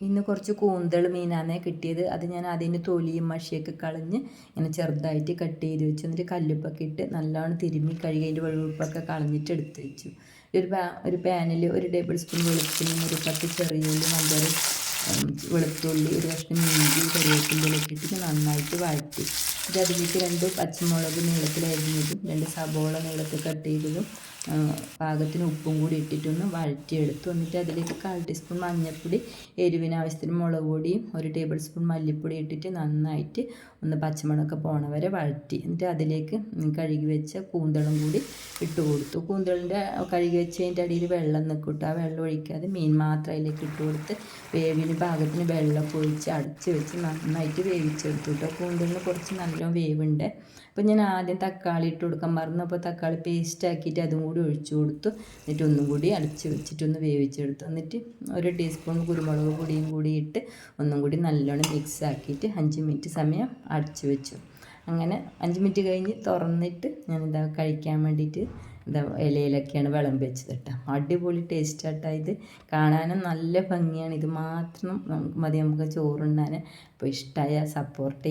ഇന്ന് കുറച്ച് കൂന്തൾ മീനാണ് കിട്ടിയത്. അത് ഞാൻ അതിന്റെ തൊലിയും മഷിയൊക്കെ കളഞ്ഞ് ഇങ്ങനെ ചെറുതായിട്ട് കട്ട് ചെയ്ത് വെച്ചു. എന്നിട്ട് കല്ലുപ്പൊക്കെ ഇട്ട് നല്ലോണം തിരുമ്മി കഴുകി അതിന്റെ വെളുപ്പൊക്കെ കളഞ്ഞിട്ട് എടുത്ത് വെച്ചു. ഒരു പാ ഒരു പാനിൽ ഒരു ടേബിൾ സ്പൂൺ വെളുത്തുള്ളി ഒരു പത്ത് ചെറിയ ഉള്ളി നല്ലൊരു വെളുത്തുള്ളി ഒരു കഷ്ണം ഇഞ്ചി കറിവേപ്പിന്റെ ഇട്ടിട്ട് നന്നായിട്ട് വഴറ്റി. എന്നിട്ട് അതിലേക്ക് രണ്ട് പച്ചമുളക് നീളത്തിൽ രണ്ട് സബോള നീളത്തിൽ കട്ട് ചെയ്തതും പാകത്തിന് ഉപ്പും കൂടി ഇട്ടിട്ടൊന്ന് വഴറ്റിയെടുത്തു എന്നിട്ട് അതിലേക്ക് കാൽ ടീസ്പൂൺ മഞ്ഞൾപ്പൊടി എരിവിന് ആവശ്യത്തിന് മുളക് പൊടിയും ഒരു ടേബിൾ സ്പൂൺ മല്ലിപ്പൊടി ഇട്ടിട്ട് നന്നായിട്ട് ഒന്ന് പച്ചമുളകൊക്കെ പോണ വരെ വഴറ്റി. എന്നിട്ട് അതിലേക്ക് കഴുകി വെച്ച കൂന്തളും കൂടി ഇട്ട് കൊടുത്തു. കൂന്തളിന്റെ കഴുകി വെച്ചതിന്റെ അടിയിൽ വെള്ളം നിൽക്കിട്ടു. ആ വെള്ളം ഒഴിക്കാതെ മീൻ മാത്രം അതിലേക്ക് ഇട്ട് കൊടുത്ത് വേവിന് പാകത്തിന് വെള്ളം ഒഴിച്ച് അടച്ച് വെച്ച് നന്നായിട്ട് വേവിച്ചെടുത്തു കേട്ടോ. കൂന്തളിന് കുറച്ച് നല്ല വേവുണ്ട്. അപ്പോൾ ഞാൻ ആദ്യം തക്കാളി ഇട്ട് കൊടുക്കാൻ മറന്നു. അപ്പോൾ തക്കാളി പേസ്റ്റ് ആക്കിയിട്ട് അതും ഒഴിച്ചു കൊടുത്തു. എന്നിട്ട് ഒന്നും കൂടി അടച്ച് വെച്ചിട്ടൊന്ന് വേവിച്ചെടുത്തു. എന്നിട്ട് ഒരു ടീസ്പൂൺ കുരുമുളക് പൊടിയും കൂടി ഇട്ട് ഒന്നും കൂടി നല്ലോണം മിക്സ് ആക്കിയിട്ട് അഞ്ച് മിനിറ്റ് സമയം അടച്ച് വെച്ചു. അങ്ങനെ അഞ്ച് മിനിറ്റ് കഴിഞ്ഞ് തുറന്നിട്ട് ഞാനിതാ കഴിക്കാൻ വേണ്ടിയിട്ട് എന്താ ഇലയിലൊക്കെയാണ് വിളമ്പ് വെച്ചത് കേട്ടോ. അടിപൊളി ടേസ്റ്റ് ആട്ടോ ഇത്. കാണാനും നല്ല ഭംഗിയാണ്. ഇത് മാത്രം മതി. നമുക്ക് ചോറുണ്ണാൻ അപ്പോൾ ഇഷ്ടമായ സപ്പോർട്ട്